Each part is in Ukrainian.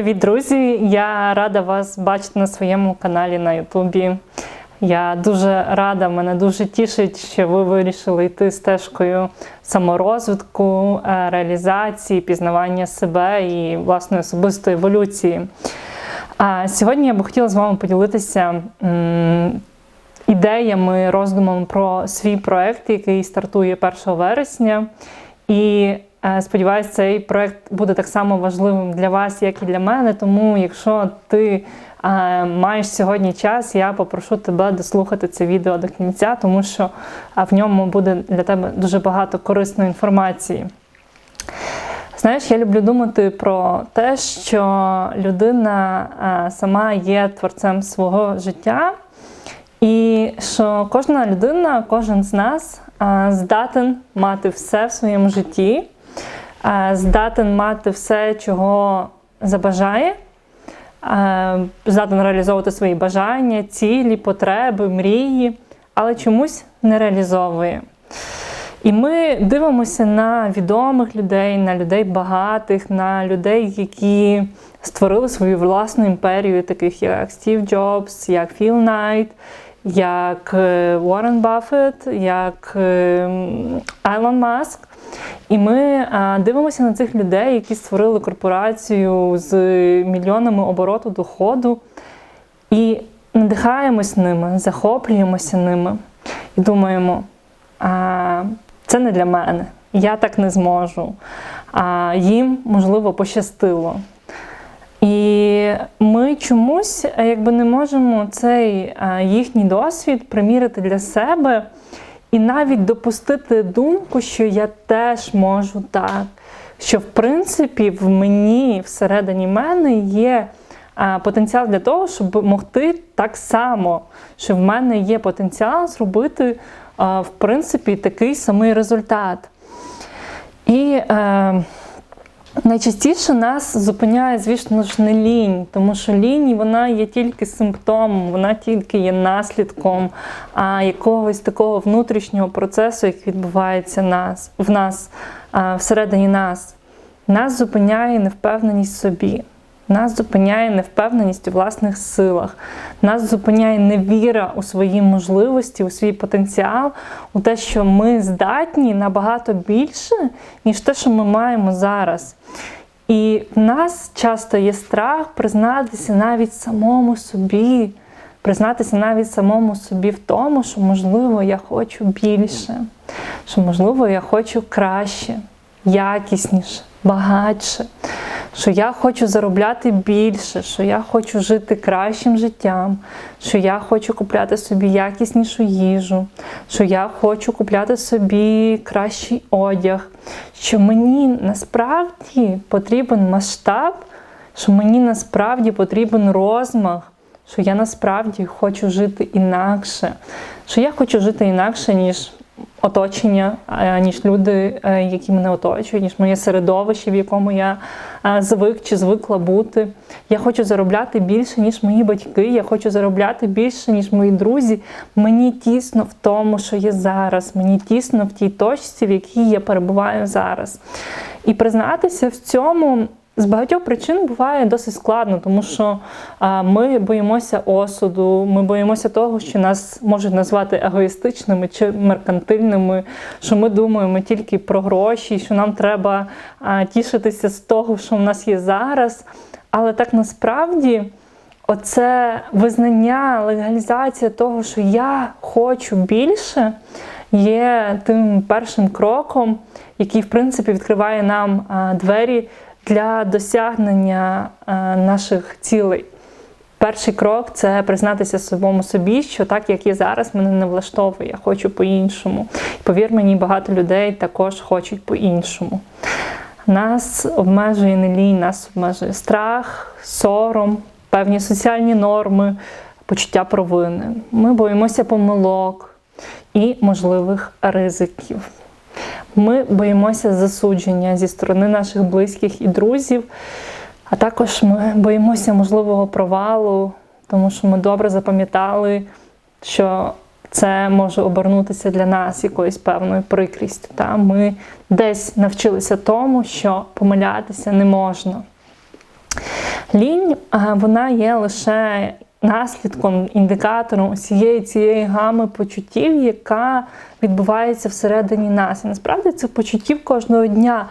Привіт, друзі! Я рада вас бачити на своєму каналі на Ютубі. Я дуже рада, мене дуже тішить, що ви вирішили йти стежкою саморозвитку, е, реалізації, пізнавання себе і власної особистої еволюції. А сьогодні я би хотіла з вами поділитися ідеями, роздумами про свій проект, який стартує 1 вересня. І е, сподіваюся, цей проект буде так само важливим для вас, як і для мене. Тому, якщо ти е, маєш сьогодні час, я попрошу тебе дослухати це відео до кінця, тому що е, в ньому буде для тебе дуже багато корисної інформації. Знаєш, я люблю думати про те, що людина сама є творцем свого життя, і що кожна людина, кожен з нас здатен мати все в своєму житті, здатен мати все, чого забажає, е, здатен реалізовувати свої бажання, цілі, потреби, мрії, але чомусь не реалізовує. І ми дивимося на відомих людей, на людей багатих, на людей, які створили свою власну імперію, таких як Стів Джобс, як Філ Найт, як е, Уоррен Баффет, як е, Айлон Маск. І ми дивимося на цих людей, які створили корпорацію з мільйонами обороту доходу, і надихаємось ними, захоплюємося ними і думаємо, а, це не для мене, я так не зможу. А їм, можливо, пощастило. І ми чомусь е, якби не можемо цей їхній досвід примірити для себе і навіть допустити думку, що я теж можу так. Що, в принципі, в мені, всередині мене є а, потенціал для того, щоб могти так само, що в мене є потенціал зробити, в принципі, такий самий результат. І е, найчастіше нас зупиняє, звісно ж, не лінь, тому що лінь вона є тільки симптомом, вона тільки є наслідком а, якогось такого внутрішнього процесу, який відбувається нас, в нас, а, всередині нас. Нас зупиняє невпевненість собі. Нас зупиняє невпевненість у власних силах, нас зупиняє невіра у свої можливості, у свій потенціал, у те, що ми здатні набагато більше, ніж те, що ми маємо зараз. І в нас часто є страх признатися навіть самому собі, признатися навіть самому собі в тому, що, можливо, я хочу більше, що, можливо, я хочу краще, якісніше, багатше що я хочу заробляти більше, що я хочу жити кращим життям, що я хочу купляти собі якіснішу їжу, що я хочу купляти собі кращий одяг, що мені насправді потрібен масштаб, що мені насправді потрібен розмах. Що я насправді хочу жити інакше, що я хочу жити інакше, ніж оточення, ніж люди, е, які мене оточують, ніж моє середовище, в якому я е, звик чи звикла бути. Я хочу заробляти більше, ніж мої батьки. Я хочу заробляти більше, ніж мої друзі. Мені тісно в тому, що є зараз. Мені тісно в тій точці, в якій я перебуваю зараз. І признатися в цьому з багатьох причин буває досить складно, тому що ми боїмося осуду, ми боїмося того, що нас можуть назвати егоїстичними чи меркантильними, що ми думаємо тільки про гроші, що нам треба тішитися з того, що в нас є зараз. Але так насправді. Оце визнання, легалізація того, що я хочу більше, є тим першим кроком, який, в принципі, відкриває нам двері для досягнення е, наших цілей. Перший крок це признатися самому собі, що так, як є зараз, мене не влаштовує, я хочу по-іншому. Повір мені, багато людей також хочуть по-іншому. Нас обмежує не лінь, нас обмежує страх, сором, певні соціальні норми, почуття провини. Ми боїмося помилок і можливих ризиків. Ми боїмося засудження зі сторони наших близьких і друзів, а також ми боїмося можливого провалу, тому що ми добре запам'ятали, що це може обернутися для нас якоюсь певною прикрістю. Та? Ми десь навчилися тому, що помилятися не можна. Лінь вона є лише наслідком, індикатором усієї цієї гами почуттів, яка відбувається всередині нас. І насправді цих почуттів кожного дня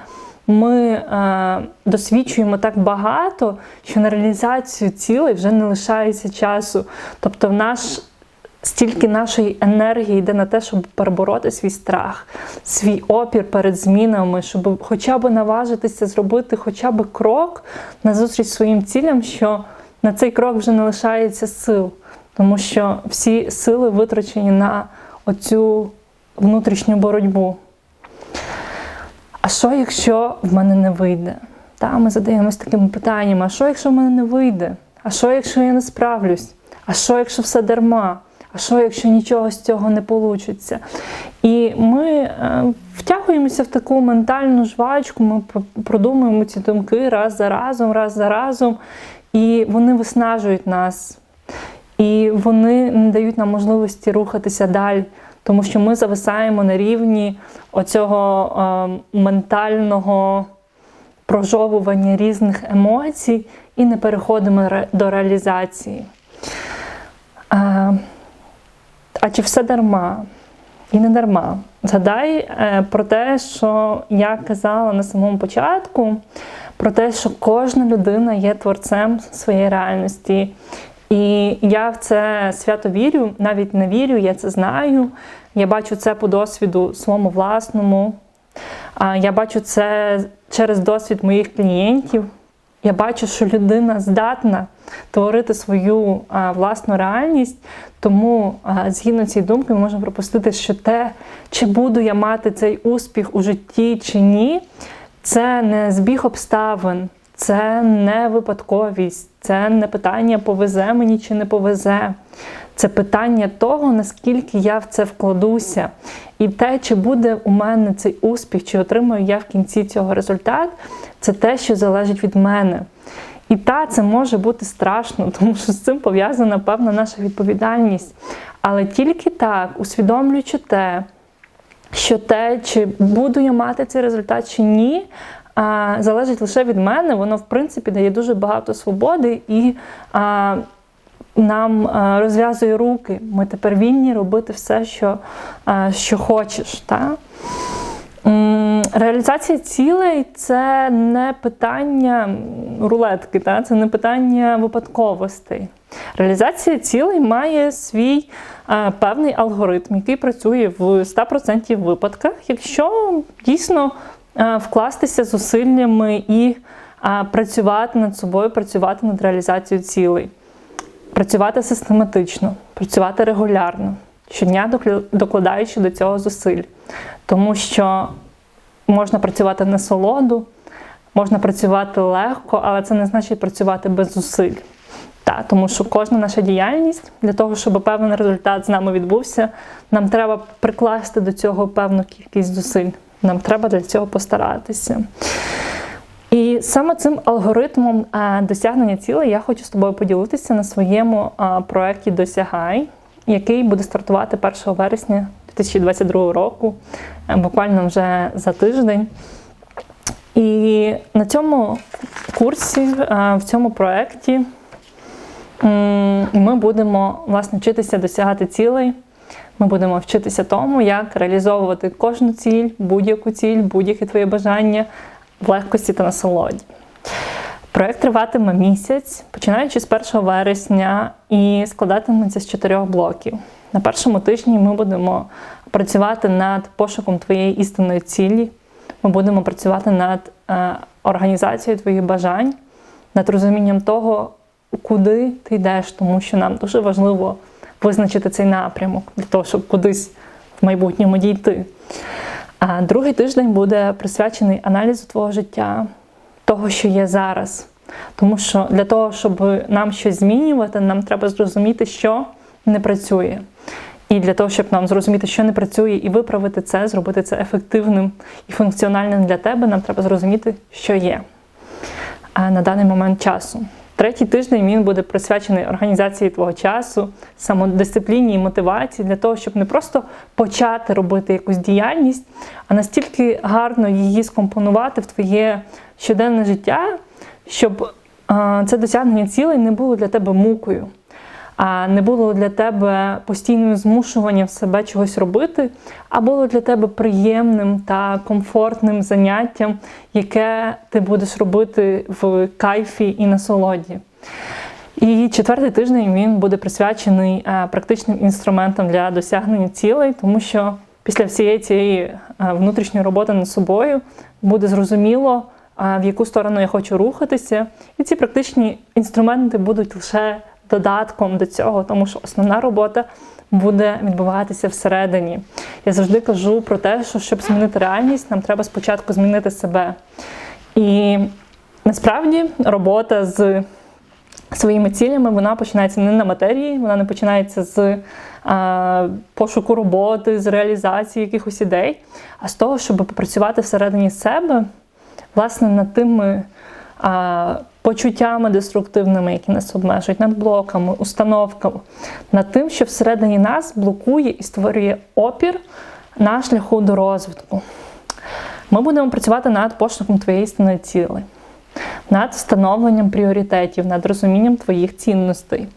ми е, досвідчуємо так багато, що на реалізацію цілей вже не лишається часу. Тобто, в наш стільки нашої енергії йде на те, щоб перебороти свій страх, свій опір перед змінами, щоб хоча б наважитися зробити хоча б крок назустріч своїм цілям, що на цей крок вже не лишається сил, тому що всі сили витрачені на оцю внутрішню боротьбу. А що, якщо в мене не вийде? Та, ми задаємось такими питаннями: а що, якщо в мене не вийде? А що, якщо я не справлюсь? А що, якщо все дарма? А що, якщо нічого з цього не вийде? І ми е, втягуємося в таку ментальну жвачку, ми продумуємо ці думки раз за разом, раз за разом, і вони виснажують нас. І вони не дають нам можливості рухатися далі, тому що ми зависаємо на рівні оцього е, ментального прожовування різних емоцій і не переходимо до реалізації. А, а чи все дарма? І не дарма. Згадай е, про те, що я казала на самому початку, про те, що кожна людина є творцем своєї реальності. І я в це свято вірю, навіть не вірю, я це знаю. Я бачу це по досвіду своєму власному. Я бачу це через досвід моїх клієнтів. Я бачу, що людина здатна творити свою власну реальність, тому згідно цієї думки ми можемо пропустити, що те, чи буду я мати цей успіх у житті чи ні, це не збіг обставин, це не випадковість, це не питання повезе мені чи не повезе. Це питання того, наскільки я в це вкладуся. І те, чи буде у мене цей успіх, чи отримаю я в кінці цього результат, це те, що залежить від мене. І та, це може бути страшно, тому що з цим пов'язана певна наша відповідальність. Але тільки так, усвідомлюючи те, що те, чи буду я мати цей результат чи ні, залежить лише від мене, воно в принципі дає дуже багато свободи і нам розв'язує руки. Ми тепер вільні робити все, що, що хочеш. Та? Реалізація цілей це не питання рулетки, та? це не питання випадковостей. Реалізація цілей має свій е, певний алгоритм, який працює в 100% випадках, якщо дійсно е, вкластися зусиллями і е, працювати над собою, працювати над реалізацією цілей, працювати систематично, працювати регулярно, щодня докладаючи до цього зусиль. Тому що можна працювати на солоду, можна працювати легко, але це не значить працювати без зусиль. Так, тому що кожна наша діяльність для того, щоб певний результат з нами відбувся, нам треба прикласти до цього певну кількість зусиль. Нам треба для цього постаратися. І саме цим алгоритмом досягнення цілей я хочу з тобою поділитися на своєму проєкті Досягай, який буде стартувати 1 вересня 2022 року, е, буквально вже за тиждень. І на цьому курсі, в цьому проєкті, ми будемо власне вчитися досягати цілей. Ми будемо вчитися тому, як реалізовувати кожну ціль, будь-яку ціль, будь-яке твоє бажання в легкості та насолоді. Проєкт триватиме місяць, починаючи з 1 вересня, і складатиметься з чотирьох блоків. На першому тижні ми будемо працювати над пошуком твоєї істинної цілі. Ми будемо працювати над е, організацією твоїх бажань, над розумінням того, куди ти йдеш, тому що нам дуже важливо визначити цей напрямок для того, щоб кудись в майбутньому дійти. А другий тиждень буде присвячений аналізу твого життя, того, що є зараз. Тому що для того, щоб нам щось змінювати, нам треба зрозуміти, що не працює. І для того, щоб нам зрозуміти, що не працює, і виправити це, зробити це ефективним і функціональним для тебе, нам треба зрозуміти, що є на даний момент часу. Третій тиждень він буде присвячений організації твого часу, самодисципліні і мотивації для того, щоб не просто почати робити якусь діяльність, а настільки гарно її скомпонувати в твоє щоденне життя, щоб це досягнення цілей не було для тебе мукою, не було для тебе постійним змушуванням себе чогось робити, а було для тебе приємним та комфортним заняттям, яке ти будеш робити в кайфі і насолоді. І четвертий тиждень він буде присвячений е, практичним інструментам для досягнення цілей, тому що після всієї цієї е, внутрішньої роботи над собою буде зрозуміло, е, в яку сторону я хочу рухатися. І ці практичні інструменти будуть лише додатком до цього, тому що основна робота буде відбуватися всередині. Я завжди кажу про те, що щоб змінити реальність, нам треба спочатку змінити себе. І насправді робота з своїми цілями вона починається не на матерії, вона не починається з а, пошуку роботи, з реалізації якихось ідей, а з того, щоб попрацювати всередині себе, власне, над тими почуттями деструктивними, які нас обмежують, над блоками, установками, над тим, що всередині нас блокує і створює опір на шляху до розвитку. Ми будемо працювати над пошуком твоєї істинної ціли, над встановленням пріоритетів, над розумінням твоїх цінностей,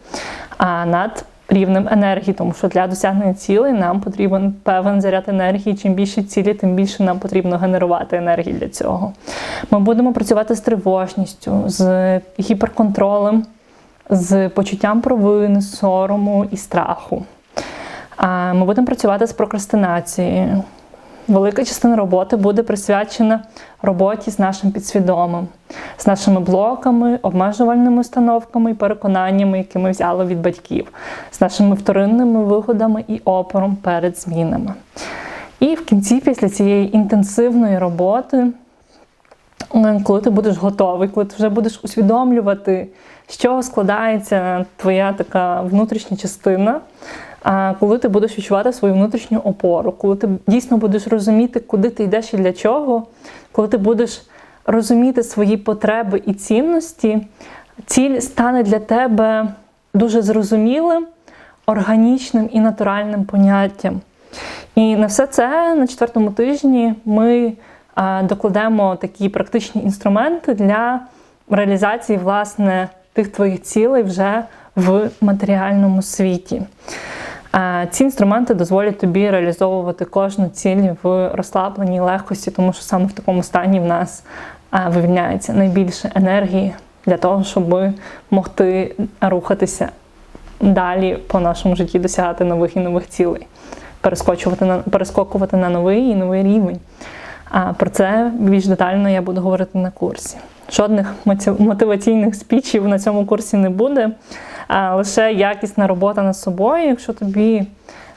а над рівнем енергії, тому що для досягнення цілей нам потрібен певен заряд енергії. Чим більше цілі, тим більше нам потрібно генерувати енергію для цього. Ми будемо працювати з тривожністю, з гіперконтролем, з почуттям провини, сорому і страху. Ми будемо працювати з прокрастинацією. Велика частина роботи буде присвячена роботі з нашим підсвідомим, з нашими блоками, обмежувальними установками і переконаннями, які ми взяли від батьків, з нашими вторинними вигодами і опором перед змінами. І в кінці, після цієї інтенсивної роботи, коли ти будеш готовий, коли ти вже будеш усвідомлювати, з чого складається твоя така внутрішня частина. Коли ти будеш відчувати свою внутрішню опору, коли ти дійсно будеш розуміти, куди ти йдеш і для чого, коли ти будеш розуміти свої потреби і цінності, ціль стане для тебе дуже зрозумілим, органічним і натуральним поняттям. І на все це на четвертому тижні ми докладемо такі практичні інструменти для реалізації власне тих твоїх цілей вже в матеріальному світі. Ці інструменти дозволять тобі реалізовувати кожну ціль в розслабленій легкості, тому що саме в такому стані в нас вивільняється найбільше енергії для того, щоб могти рухатися далі по нашому житті, досягати нових і нових цілей, перескочувати на перескокувати на новий і новий рівень. А про це більш детально я буду говорити на курсі. Жодних мотиваційних спічів на цьому курсі не буде лише якісна робота над собою. Якщо тобі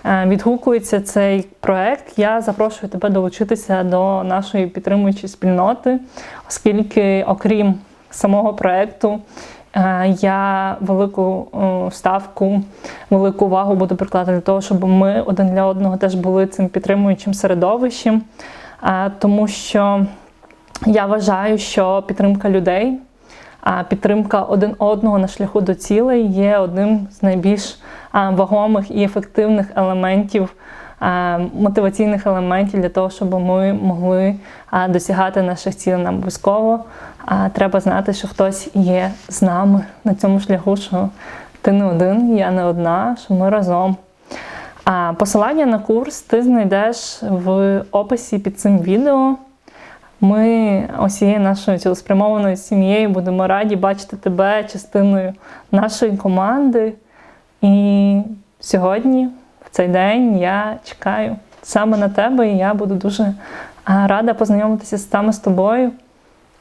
е, відгукується цей проект, я запрошую тебе долучитися до нашої підтримуючої спільноти, оскільки, окрім самого проекту, е, я велику е, ставку, велику увагу буду прикладати для того, щоб ми один для одного теж були цим підтримуючим середовищем, тому що я вважаю, що підтримка людей а підтримка один одного на шляху до цілей є одним з найбільш вагомих і ефективних елементів. Мотиваційних елементів для того, щоб ми могли досягати наших цілей нам обов'язково. Треба знати, що хтось є з нами на цьому шляху, що ти не один, я не одна, що ми разом. Посилання на курс ти знайдеш в описі під цим відео. Ми усією нашою цілеспрямованою сім'єю будемо раді бачити тебе частиною нашої команди. І сьогодні, в цей день, я чекаю саме на тебе, і я буду дуже рада познайомитися саме з тобою.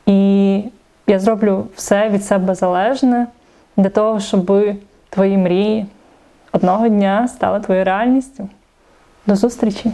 І я зроблю все від себе залежне для того, щоб твої мрії одного дня стали твоєю реальністю. До зустрічі!